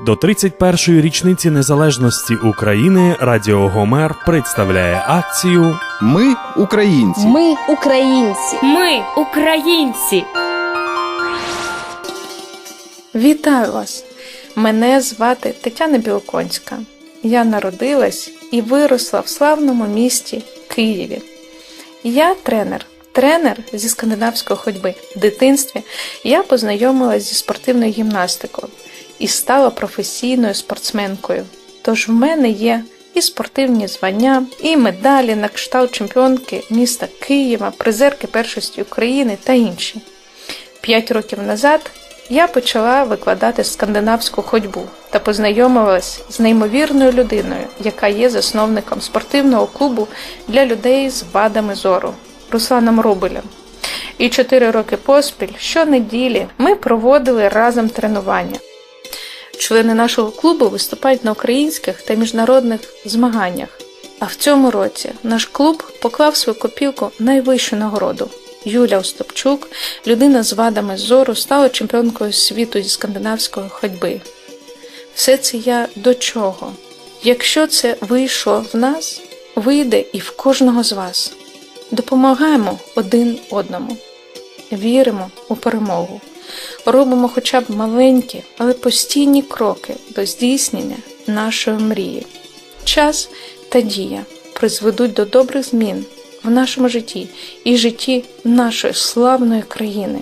До 31-ї річниці незалежності України Радіо Гомер представляє акцію Ми українці. Ми українці. Ми українці. Вітаю вас! Мене звати Тетяна Білоконська. Я народилась і виросла в славному місті Києві. Я тренер, тренер зі скандинавської ходьби. В дитинстві я познайомилась зі спортивною гімнастикою і стала професійною спортсменкою. Тож в мене є і спортивні звання, і медалі на кшталт чемпіонки міста Києва, призерки першості України та інші. П'ять років назад я почала викладати скандинавську ходьбу та познайомилась з неймовірною людиною, яка є засновником спортивного клубу для людей з вадами зору Русланом Рубелем. І чотири роки поспіль щонеділі ми проводили разом тренування. Члени нашого клубу виступають на українських та міжнародних змаганнях. А в цьому році наш клуб поклав свою копілку найвищу нагороду. Юля Остапчук, людина з вадами зору, стала чемпіонкою світу зі скандинавської ходьби. Все це я до чого? Якщо це вийшло в нас, вийде і в кожного з вас. Допомагаємо один одному, віримо у перемогу, робимо хоча б маленькі, але постійні кроки до здійснення нашої мрії. Час та дія призведуть до добрих змін в нашому житті і житті нашої славної країни.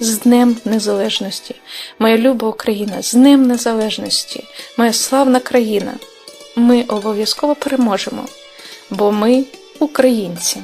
З Днем Незалежності, моя люба Україна, з Днем Незалежності, моя славна країна. Ми обов'язково переможемо, бо ми українці.